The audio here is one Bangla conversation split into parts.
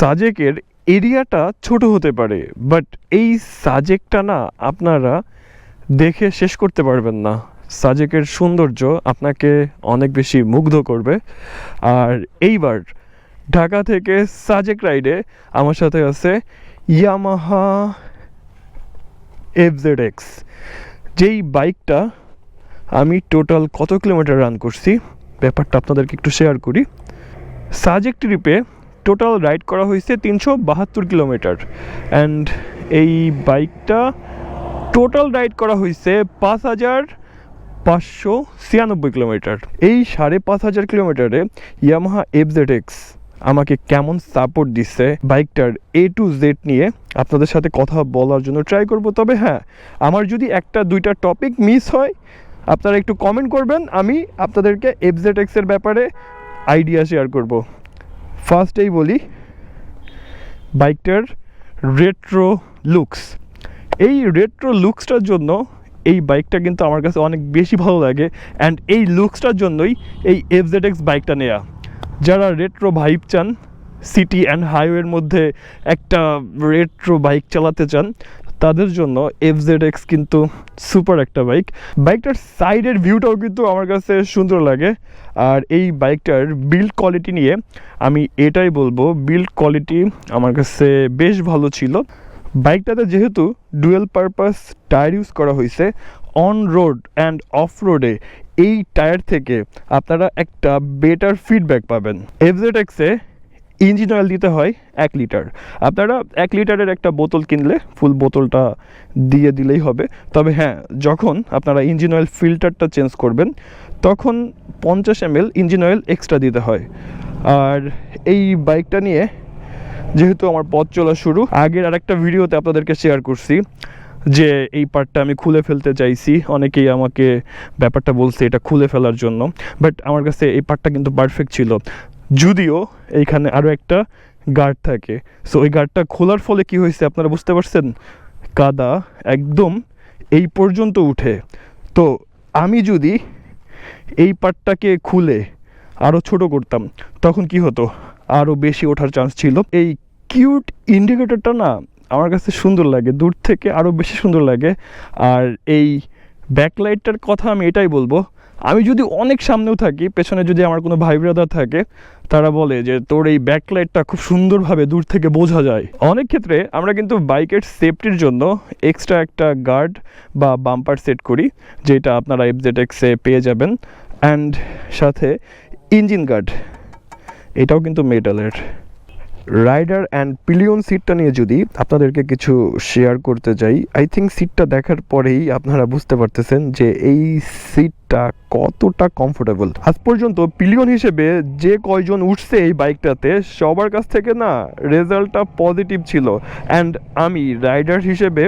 সাজেকের এরিয়াটা ছোট হতে পারে বাট এই সাজেকটা না আপনারা দেখে শেষ করতে পারবেন না। সাজেকের সৌন্দর্য আপনাকে অনেক বেশি মুগ্ধ করবে। আর এইবার ঢাকা থেকে সাজেক রাইডে আমার সাথে আছে ইয়ামাহা এফজেড এক্স যেই বাইকটা আমি টোটাল কত কিলোমিটার রান করছি, ব্যাপারটা আপনাদেরকে একটু শেয়ার করি। সাজেক ট্রিপে টোটাল রাইড করা হয়েছে তিনশো বাহাত্তর কিলোমিটার। অ্যান্ড এই বাইকটা টোটাল রাইড করা হয়েছে পাঁচ হাজার পাঁচশো ছিয়ানব্বই কিলোমিটার। এই সাড়ে পাঁচ হাজার কিলোমিটারে ইয়ামাহা এফজেড এক্স আমাকে কেমন সাপোর্ট দিচ্ছে বাইকটার এ টু জেড নিয়ে আপনাদের সাথে কথা বলার জন্য ট্রাই করব। তবে হ্যাঁ আমার যদি একটা, দুইটা টপিক মিস হয়, আপনারা একটু কমেন্ট করবেন, আমি আপনাদেরকে এফজেড এক্সের ব্যাপারে আইডিয়া শেয়ার করব। ফার্স্টেই বলি, বাইকটার রেট্রো লুকস এই রেট্রো লুকসটার জন্য এই বাইকটা কিন্তু আমার কাছে অনেক বেশি ভালো লাগে অ্যান্ড এই লুকসটার জন্যই এই এফজেড এক্স বাইকটা নেওয়া যারা রেট্রো ভাইব চান সিটি অ্যান্ড হাইওয়ের মধ্যে একটা রেট্রো বাইক চালাতে চান তাদের জন্য এফ জেড এক্স কিন্তু সুপার একটা বাইক বাইকটার সাইডের ভিউটাও কিন্তু আমার কাছে সুন্দর লাগে। আর এই বাইকটার বিল্ড কোয়ালিটি নিয়ে আমি এটাই বলব বিল্ড কোয়ালিটি আমার কাছে বেশ ভালো ছিল। বাইকটাতে যেহেতু ডুয়েল পারপাস টায়ার ইউজ করা হয়েছে অন রোড অ্যান্ড অফ রোডে এই টায়ার থেকে আপনারা একটা বেটার ফিডব্যাক পাবেন। এফজেড এক্সে ইঞ্জিন অয়েল দিতে হয় এক লিটার। আপনারা এক লিটারের একটা বোতল কিনলে ফুল বোতলটা দিয়ে দিলেই হবে। তবে হ্যাঁ যখন আপনারা ইঞ্জিন অয়েল ফিল্টারটা চেঞ্জ করবেন, তখন পঞ্চাশ M L engine oil extra দিতে হয়। আর এই বাইকটা নিয়ে যেহেতু আমার পথ চলা শুরু, আগের আরেকটা ভিডিওতে আপনাদেরকে শেয়ার করছি যে এই পার্টটা আমি খুলে ফেলতে চাইছি। অনেকেই আমাকে ব্যাপারটা বলছে এটা খুলে ফেলার জন্য। বাট আমার কাছে এই পার্টটা কিন্তু পারফেক্ট ছিল। যদিও এইখানে আরও একটা গার্ড থাকে। সো ওই গার্ডটা খোলার ফলে কি হয়েছে আপনারা বুঝতে পারছেন? কাদা একদম এই পর্যন্ত উঠে। তো, আমি যদি এই পার্টটাকে খুলে আরও ছোট করতাম, তখন কি হতো? আরও বেশি ওঠার চান্স ছিল। এই কিউট ইন্ডিকেটরটা না, আমার কাছে সুন্দর লাগে। দূর থেকে আরও বেশি সুন্দর লাগে। আর এই ব্যাকলাইটটার কথা আমি এটাই বলব আমি যদি অনেক সামনেও থাকি, পেছনে যদি আমার কোনো ভাই ব্রাদার থাকে, তারা বলে যে, তোর এই ব্যাকলাইটটা খুব সুন্দরভাবে দূর থেকে বোঝা যায়। অনেক ক্ষেত্রে আমরা কিন্তু বাইকের সেফটির জন্য এক্সট্রা একটা গার্ড বা বাম্পার সেট করি, যেটা আপনারা এফজেড এক্সে পেয়ে যাবেন। অ্যান্ড সাথে ইঞ্জিন গার্ড এটাও কিন্তু মেটালের রাইডার অ্যান্ড পিলিয়ন সিটটা নিয়ে যদি আপনাদেরকে কিছু শেয়ার করতে চাই আই থিঙ্ক সিটটা দেখার পরেই আপনারা বুঝতে পারতেছেন যে এই সিটটা কতটা কমফোর্টেবল আজ পর্যন্ত পিলিয়ন হিসেবে যে কয়জন উঠছে এই বাইকটাতে, সবার কাছ থেকে না রেজাল্টটা পজিটিভ ছিল। অ্যান্ড আমি রাইডার হিসেবে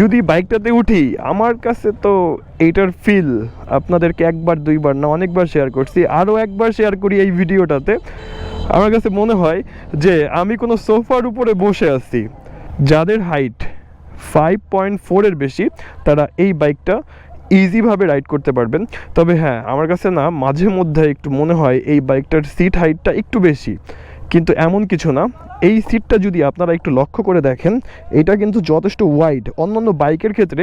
যদি বাইকটাতে উঠি, আমার কাছে তো এইটার ফিল আপনাদেরকে একবার, দুইবার না, অনেকবার শেয়ার করছি। আরও একবার শেয়ার করি এই ভিডিওটাতে। আমার কাছে মনে হয় যে আমি কোনো সোফার উপরে বসে আছি। যাদের হাইট ফাইভ পয়েন্ট ফোরের বেশি, তারা এই বাইকটা ইজিভাবে রাইড করতে পারবেন। তবে হ্যাঁ আমার কাছে না, মাঝে মধ্যে একটু মনে হয় এই বাইকটার সিট হাইটটা একটু বেশি। কিন্তু এমন কিছু না। এই সিটটা যদি আপনারা একটু লক্ষ্য করে দেখেন, এটা কিন্তু যথেষ্ট ওয়াইড অন্যান্য বাইকের ক্ষেত্রে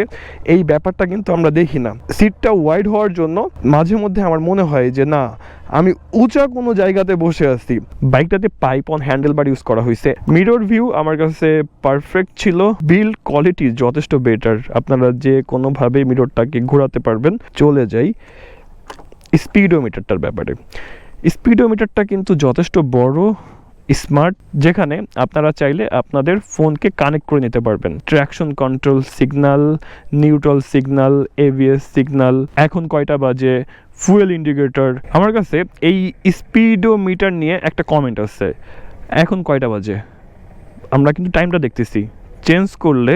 এই ব্যাপারটা কিন্তু আমরা দেখি না। সিটটা ওয়াইড হওয়ার জন্য মাঝে মধ্যে আমার মনে হয় যে, না, আমি উঁচা কোনো জায়গাতে বসে আছি। বাইকটাতে pipe on handle bar use করা হয়েছে। মিরর ভিউ আমার কাছে পারফেক্ট ছিল। বিল্ড কোয়ালিটি যথেষ্ট বেটার আপনারা যে কোনোভাবে মিররটাকে ঘোরাতে পারবেন, চলে যাই স্পিডোমিটারটার ব্যাপারে। স্পিডোমিটারটা কিন্তু যথেষ্ট বড়। স্মার্ট, যেখানে আপনারা চাইলে আপনাদের ফোনকে কানেক্ট করে নিতে পারবেন। Traction control signal neutral signal ABS signal এখন কয়টা বাজে? Fuel indicator. আমার কাছে এই স্পিডোমিটার নিয়ে একটা কমেন্ট আছে। এখন কয়টা বাজে? আমরা কিন্তু টাইমটা দেখতেছি। চেঞ্জ করলে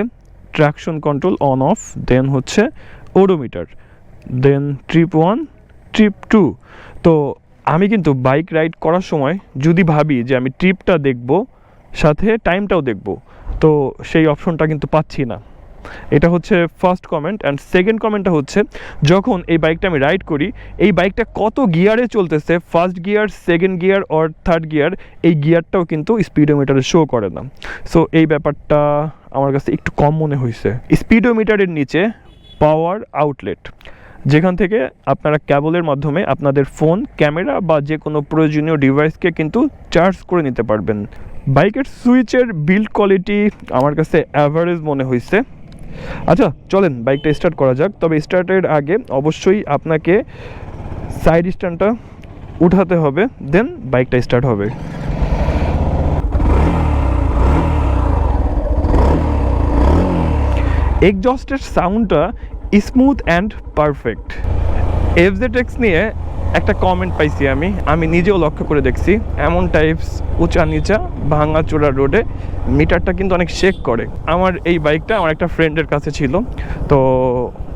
traction control on off then হচ্ছে odometer then trip one trip two তো আমি কিন্তু বাইক রাইড করার সময় যদি ভাবি যে আমি ট্রিপটা দেখব, সাথে টাইমটাও দেখব, তো সেই অপশনটা কিন্তু পাচ্ছি না। এটা হচ্ছে ফার্স্ট কমেন্ট অ্যান্ড সেকেন্ড কমেন্টটা হচ্ছে, যখন এই বাইকটা আমি রাইড করি, এই বাইকটা কত গিয়ারে চলতেছে first gear second gear or third gear এই গিয়ারটাও কিন্তু স্পিডোমিটারে শো করে না। সো এই ব্যাপারটা আমার কাছে একটু কম মনে হয়েছে স্পিডোমিটারের নিচে পাওয়ার আউটলেট যেখান থেকে আপনারা ক্যাবলের মাধ্যমে আপনাদের ফোন, ক্যামেরা বা যে কোনো প্রয়োজনীয় ডিভাইসকে কিন্তু চার্জ করে নিতে পারবেন। বাইকের সুইচের বিল্ড কোয়ালিটি আমার কাছে অ্যাভারেজ মনে হয়েছে আচ্ছা চলেন বাইকটা স্টার্ট করা যাক। তবে স্টার্টের আগে অবশ্যই আপনাকে সাইড স্ট্যান্ডটা উঠাতে হবে দেন বাইকটা স্টার্ট হবে। এক্সজস্টের সাউন্ডটা স্মুথ অ্যান্ড পারফেক্ট এফজেটেক্স নিয়ে একটা কমেন্ট পাইছি আমি। আমি নিজেও লক্ষ্য করে দেখছি, এমন টাইপস উঁচা নিচা, ভাঙা চোরা রোডে মিটারটা কিন্তু অনেক শেক করে। আমার এই বাইকটা আমার একটা ফ্রেন্ডের কাছে ছিল। তো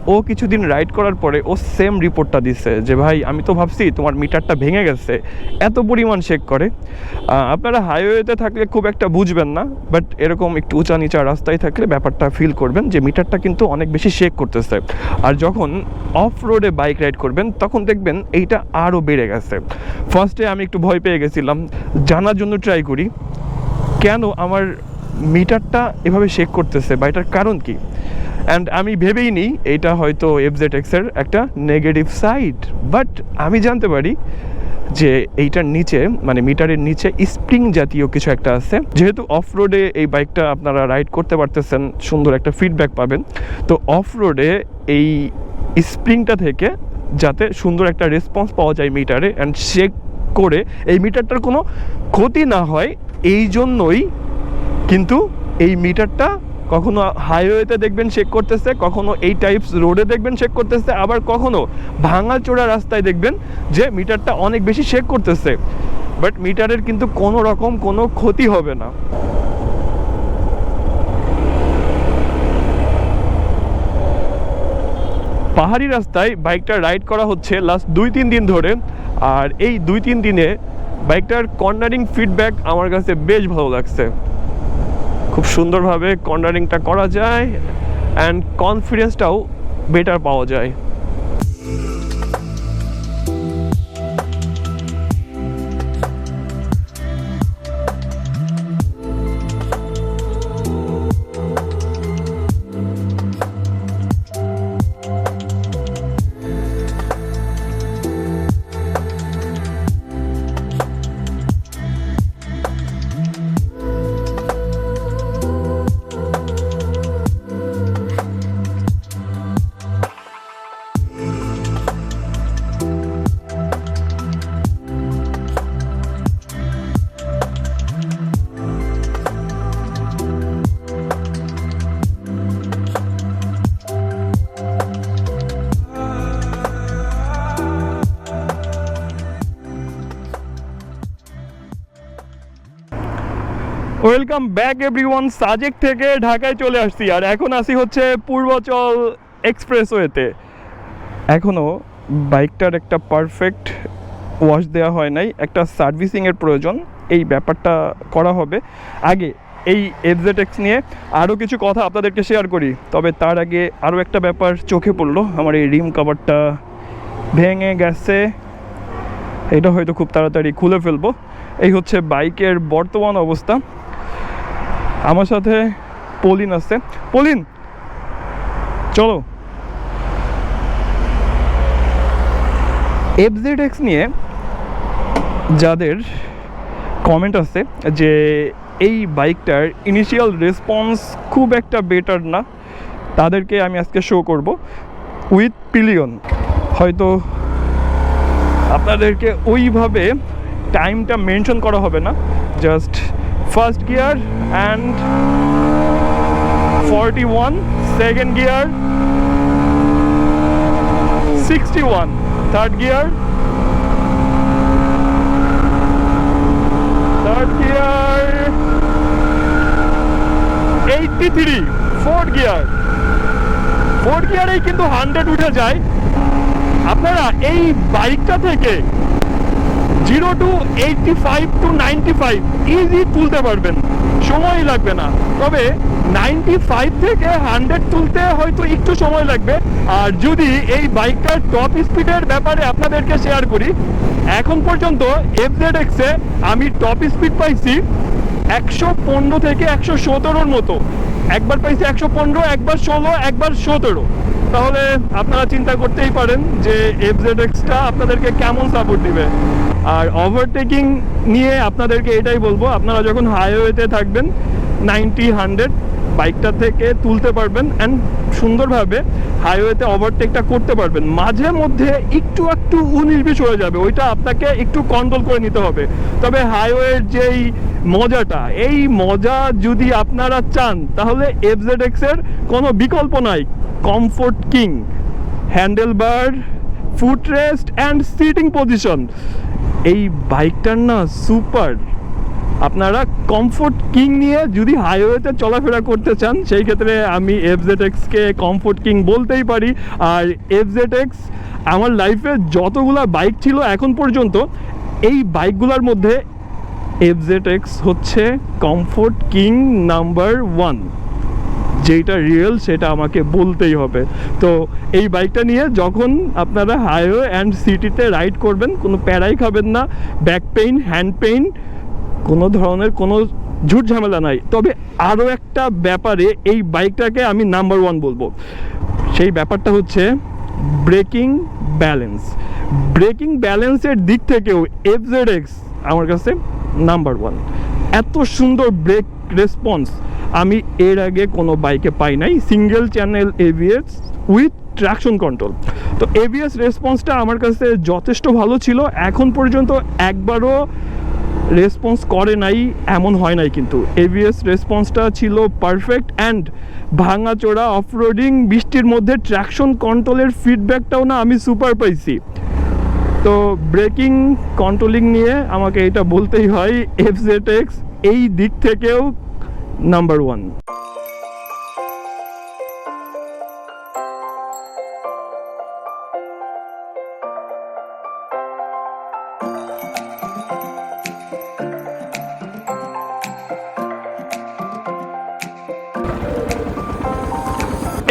ও কিছুদিন রাইড করার পরে ও সেম রিপোর্টটা দিচ্ছে যে, ভাই, আমি তো ভাবছি তোমার মিটারটা ভেঙে গেছে। এত পরিমাণ শেক করে। আপনারা হাইওয়েতে থাকলে খুব একটা বুঝবেন না বাট এরকম একটু উঁচা নিচা রাস্তায় থাকলে ব্যাপারটা ফিল করবেন যে মিটারটা কিন্তু অনেক বেশি শেক করতেছে। আর যখন অফ রোডে বাইক রাইড করবেন, তখন দেখবেন এইটা আরও বেড়ে গেছে। ফার্স্টে আমি একটু ভয় পেয়ে গেছিলাম। জানার জন্য ট্রাই করি। কেন আমার মিটারটা এভাবে শেক করতেছে, বা এটার কারণ কি? অ্যান্ড আমি ভেবেই নিই এইটা হয়তো এফজেড এক্সের একটা নেগেটিভ সাইড বাট আমি জানতে পারি যে এইটার নিচে মানে মিটারের নিচে স্প্রিং জাতীয় কিছু একটা আছে। যেহেতু অফ রোডে এই বাইকটা আপনারা রাইড করতে পারতেছেন, সুন্দর একটা ফিডব্যাক পাবেন। তো অফ রোডে এই স্প্রিংটা থেকে যাতে সুন্দর একটা রেসপন্স পাওয়া যায় মিটারে অ্যান্ড চেক করে, এই মিটারটার কোনো ক্ষতি না হয়, এই জন্যই কিন্তু এই মিটারটা কখনো হাইওয়েতে দেখবেন চেক করতেছে, কখনো এই টাইপস রোডে দেখবেন চেক করতেছে, আবার কখনো ভাঙা চোরা রাস্তায় দেখবেন যে মিটারটা অনেক বেশি চেক করতেছে। বাট মিটারের কিন্তু কোনো রকম কোনো ক্ষতি হবে না। পাহাড়ি রাস্তায় বাইকটা রাইড করা হচ্ছে লাস্ট দুই তিন দিন ধরে, আর এই দুই তিন দিনে বাইকটার কর্নারিং ফিডব্যাক আমার কাছে বেশ ভালো লাগছে। খুব সুন্দরভাবে কর্নারিংটা করা যায় অ্যান্ড কনফিডেন্সটাও বেটার পাওয়া যায়। ওয়েলকাম ব্যাক এভরিওয়ান, সাজেক থেকে ঢাকায় চলে আসছি, আর এখন আসি হচ্ছে পূর্বাচল এক্সপ্রেসওয়েতে। এখনও বাইকটার একটা পারফেক্ট ওয়াশ দেওয়া হয় নাই, একটা সার্ভিসিংয়ের প্রয়োজন, এই ব্যাপারটা করা হবে। আগে এই এক্স নিয়ে আরও কিছু কথা আপনাদেরকে শেয়ার করি, তবে তার আগে আরও একটা ব্যাপার চোখে পড়ল, আমার এই রিম কভারটা ভেঙে গেছে। এটা হয়তো খুব তাড়াতাড়ি খুলে ফেলব। এই হচ্ছে বাইকের বর্তমান অবস্থা। আমার সাথে পলিন আছে পলিন, চলো। এফজেড এক্স নিয়ে যাদের কমেন্ট আছে যে এই বাইকটার ইনিশিয়াল রেসপন্স খুব একটা বেটার না, তাদেরকে আমি আজকে শো করব উইথ পিলিয়ন হয়তো আপনাদেরকে ওইভাবে টাইমটা মেনশন করা হবে না just first gear and forty one second gear sixty one third gear third gear eighty three fourth gear fourth গিয়ারেই কিন্তু হান্ড্রেড উঠে যায়। আপনারা এই বাইকটা থেকে zero to eighty five to ninety five. Easy তুলতে পারবেন। সময় লাগবে না। তবে নাইনটি ফাইভ থেকে হান্ড্রেড তুলতে হয়তো একটু সময় লাগবে। আর যদি এই বাইকটার টপ স্পিডের ব্যাপারে আপনাদেরকে শেয়ার করি, এখন পর্যন্ত এফ এফজেড এক্সে আমি টপ স্পিড পাইছি একশো পনেরো থেকে একশো সতেরোর মতো। একবার পাইছি একশো পনেরো, একবার ষোলো, একবার সতেরো। তাহলে আপনারা চিন্তা করতেই পারেন যে এফজেড এক্সটা আপনাদেরকে কেমন সাপোর্ট দিবে। আর ওভারটেকিং নিয়ে আপনাদেরকে এটাই বলব, আপনারা যখন হাইওয়েতে থাকবেন নাইনটি হান্ড্রেড বাইকটা থেকে তুলতে পারবেন অ্যান্ড সুন্দরভাবে হাইওয়েতে ওভারটেকটা করতে পারবেন। মাঝে মধ্যে একটু একটু উনিশ, বিশ হয়ে যাবে, ওইটা আপনাকে একটু কন্ট্রোল করে নিতে হবে। তবে হাইওয়ের যেই মজাটা, এই মজা যদি আপনারা চান, তাহলে এফজেড এক্সের কোনো বিকল্প নাই। Comfort king handle bar foot rest and sitting position এই বাইকটার না সুপার। আপনারা কমফোর্ট কিং নিয়ে যদি হাইওয়েতে চলাফেরা করতে চান, সেই ক্ষেত্রে আমি এফজেড এক্সকে কমফোর্ট কিং বলতেই পারি। আর এফজেড এক্স আমার লাইফে যতগুলা বাইক ছিল এখন পর্যন্ত, এই বাইকগুলোর মধ্যে এফজেড এক্স হচ্ছে কমফোর্ট কিং নাম্বার ওয়ান যেটা রিয়েল সেটা আমাকে বলতেই হবে। তো এই বাইকটা নিয়ে যখন আপনারা হাইওয়ে অ্যান্ড সিটিতে রাইড করবেন, কোনো প্যারাই খাবেন না ব্যাক পেইন হ্যান্ড পেইন কোনো ধরনের কোনো ঝুট ঝামেলা নাই। তবে আরও একটা ব্যাপারে এই বাইকটাকে আমি নাম্বার ওয়ান বলব। সেই ব্যাপারটা হচ্ছে ব্রেকিং ব্যালেন্স ব্রেকিং ব্যালেন্সের দিক থেকেও এফজেড এক্স আমার কাছে নাম্বার ওয়ান এত সুন্দর ব্রেক রেসপন্স আমি এর আগে কোনো বাইকে পাই নাই single channel ABS with traction control তো এভিএস রেসপন্সটা আমার কাছে যথেষ্ট ভালো ছিল, এখন পর্যন্ত একবারও রেসপন্স করে নাই, এমন হয় নাই কিন্তু। এভিএস রেসপন্সটা ছিল পারফেক্ট অ্যান্ড ভাঙাচোরা অফরোডিং বৃষ্টির মধ্যে ট্র্যাকশন কন্ট্রোলের ফিডব্যাকটাও না আমি সুপার পাইছি। তো ব্রেকিং কন্ট্রোলিং নিয়ে আমাকে এটা বলতেই হয় এফজেড এক্স এই দিক থেকেও নাম্বার ওয়ান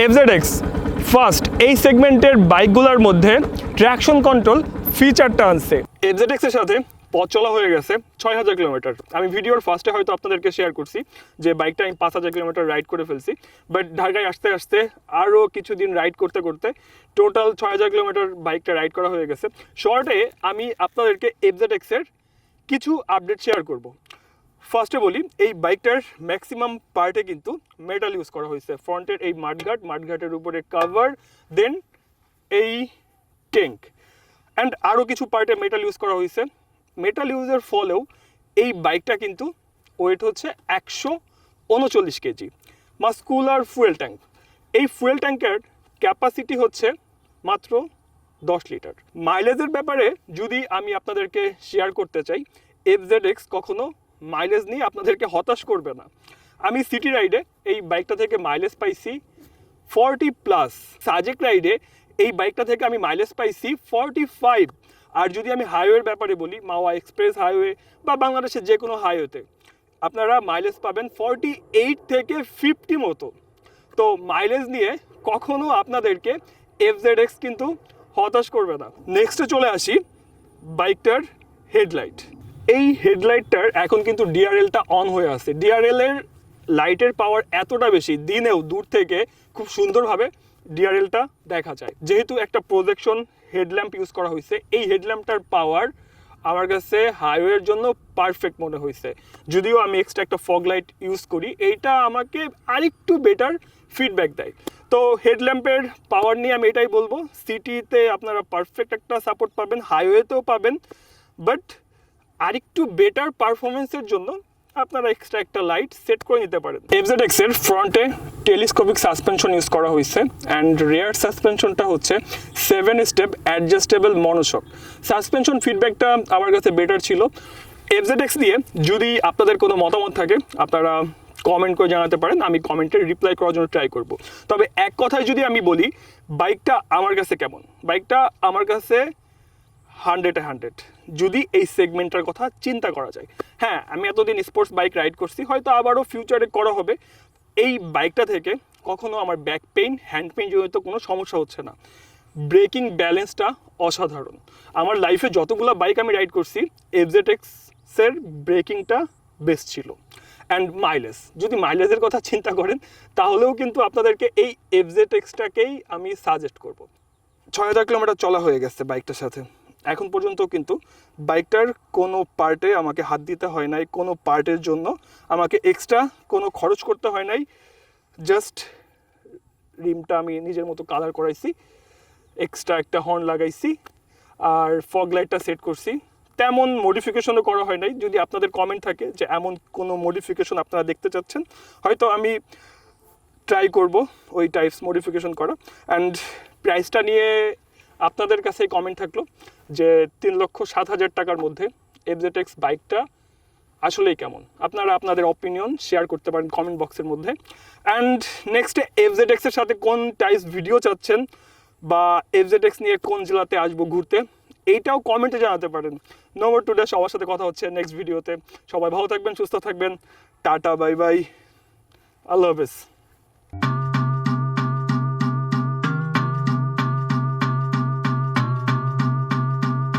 এফজেড ফার্স্ট এই সেগমেন্টের বাইকগুলোর মধ্যে ট্র্যাকশন কন্ট্রোল ফিচারটা আনছে। এফজেড এর সাথে পথ চলা হয়ে গেছে ছয় হাজার কিলোমিটার। আমি ভিডিওর ফার্স্টে হয়তো আপনাদেরকে শেয়ার করছি যে বাইকটা আমি পাঁচ হাজার কিলোমিটার রাইড করে ফেলছি। বাট ঢাকায় আসতে আসতে আরও কিছুদিন রাইড করতে করতে টোটাল ছয় হাজার কিলোমিটার বাইকটা রাইড করা হয়ে গেছে। শর্টে আমি আপনাদেরকে এফজেড এক্সের কিছু আপডেট শেয়ার করব। ফার্স্টে বলি, এই বাইকটার ম্যাক্সিমাম পার্টে কিন্তু মেটাল ইউজ করা হয়েছে। ফ্রন্টের এই মাঠঘাট, মাঠঘাটের উপরে কাভার দেন এই ট্যাঙ্ক অ্যান্ড আরও কিছু পার্টে মেটাল ইউজ করা হয়েছে। মেটাল ইউজের ফলেও এই বাইকটা কিন্তু ওয়েট হচ্ছে একশো উনচল্লিশ কেজি। মাস্কুলার ফুয়েল ট্যাঙ্ক এই ফুয়েল ট্যাঙ্কের ক্যাপাসিটি হচ্ছে মাত্র দশ লিটার। মাইলেজের ব্যাপারে যদি আমি আপনাদেরকে শেয়ার করতে চাই এফজেড এক্স কখনও মাইলেজ নিয়ে আপনাদেরকে হতাশ করবে না। আমি সিটি রাইডে এই বাইকটা থেকে মাইলেজ পাইছি ফর্টি প্লাস সাজেক রাইডে এই বাইকটা থেকে আমি মাইলেজ পাইছি ফর্টি ফাইভ আর যদি আমি হাইওয়ের ব্যাপারে বলি, মাওয়া এক্সপ্রেস হাইওয়ে বা বাংলাদেশের যে কোনো হাইওয়েতে আপনারা মাইলেজ পাবেন ফর্টি এইট থেকে ফিফটি মতো। তো মাইলেজ নিয়ে কখনো আপনাদেরকে এফজেড এক্স কিন্তু হতাশ করবে না। নেক্সটে চলে আসি বাইকটার হেডলাইট এই হেডলাইটটার এখন কিন্তু ডিআরএলটা অন হয়ে আছে। ডিআরএলের লাইটের পাওয়ার এতটা বেশি, দিনেও দূর থেকে খুব সুন্দরভাবে ডিআরএলটা দেখা যায়। যেহেতু একটা প্রজেকশন হেডল্যাম্প ইউজ করা হয়েছে, এই হেডল্যাম্পটার পাওয়ার আমার কাছে হাইওয়ের জন্য পারফেক্ট মনে হয়েছে। যদিও আমি এক্সট্রা একটা ফগ লাইট ইউজ করি, এইটা আমাকে আরেকটু বেটার ফিডব্যাক দেয়। তো হেডল্যাম্পের পাওয়ার নিয়ে আমি এটাই বলব সিটিতে আপনারা পারফেক্ট একটা সাপোর্ট পাবেন হাইওয়েতেও পাবেন বাট আরেকটু বেটার পারফরমেন্সের জন্য আপনারা এক্সট্রা একটা লাইট সেট করে নিতে পারেন। এফজেড এক্সের ফ্রন্টে টেলিস্কোপিক সাসপেনশন ইউজ করা হয়েছে অ্যান্ড রেয়ার সাসপেনশনটা হচ্ছে seven step adjustable monoshock suspension ফিডব্যাকটা আমার কাছে বেটার ছিল। এফজেড এক্স দিয়ে যদি আপনাদের কোনো মতামত থাকে, আপনারা কমেন্ট করে জানাতে পারেন, আমি কমেন্টে রিপ্লাই করার জন্য ট্রাই করব। তবে এক কথায় যদি আমি বলি বাইকটা আমার কাছে কেমন? বাইকটা আমার কাছে হান্ড্রেডে হান্ড্রেড। যদি এই সেগমেন্টটার কথা চিন্তা করা যায়। হ্যাঁ আমি এতদিন স্পোর্টস বাইক রাইড করছি, হয়তো আবারও ফিউচারে করা হবে। এই বাইকটা থেকে কখনো আমার ব্যাক পেইন হ্যান্ড পেইন জনিত কোনো সমস্যা হচ্ছে না। ব্রেকিং ব্যালেন্সটা অসাধারণ। আমার লাইফে যতগুলো বাইক আমি রাইড করছি এফজেটেক্সের ব্রেকিংটা বেস্ট ছিল। অ্যান্ড মাইলেজ যদি মাইলেজের কথা চিন্তা করেন, তাহলেও কিন্তু আপনাদেরকে এই এফজেটেক্সটাকেই আমি সাজেস্ট করব। ছয় হাজার কিলোমিটার চলা হয়ে গেছে বাইকটার সাথে। এখন পর্যন্ত কিন্তু বাইকটার কোনো পার্টে আমাকে হাত দিতে হয় নাই, কোনো পার্টের জন্য আমাকে এক্সট্রা কোনো খরচ করতে হয় নাই। জাস্ট রিমটা আমি নিজের মতো কালার করাইছি এক্সট্রা একটা হর্ন লাগাইছি আর ফগ লাইটটা সেট করছি। তেমন মডিফিকেশনও করা হয় নাই। যদি আপনাদের কমেন্ট থাকে যে এমন কোনো মডিফিকেশন আপনারা দেখতে চাচ্ছেন, হয়তো আমি ট্রাই করব ওই টাইপস মডিফিকেশন করা। অ্যান্ড প্রাইসটা নিয়ে আপনাদের কাছে কমেন্ট থাকল যে তিন লক্ষ সাত হাজার টাকার মধ্যে এফজেটেক্স বাইকটা আসলেই কেমন? আপনারা আপনাদের অপিনিয়ন শেয়ার করতে পারেন কমেন্ট বক্সের মধ্যে। অ্যান্ড নেক্সটে এফজেডেক্সের সাথে কোন টাইপস ভিডিও চাচ্ছেন বা এফজেডেক্স নিয়ে কোন জেলাতে আসব ঘুরতে, এইটাও কমেন্টে জানাতে পারেন। নম্বর টুডে সবার সাথে কথা হচ্ছে নেক্সট ভিডিওতে সবাই ভালো থাকবেন, সুস্থ থাকবেন। টাটা বাই বাই আল্লাহ হাফেজ।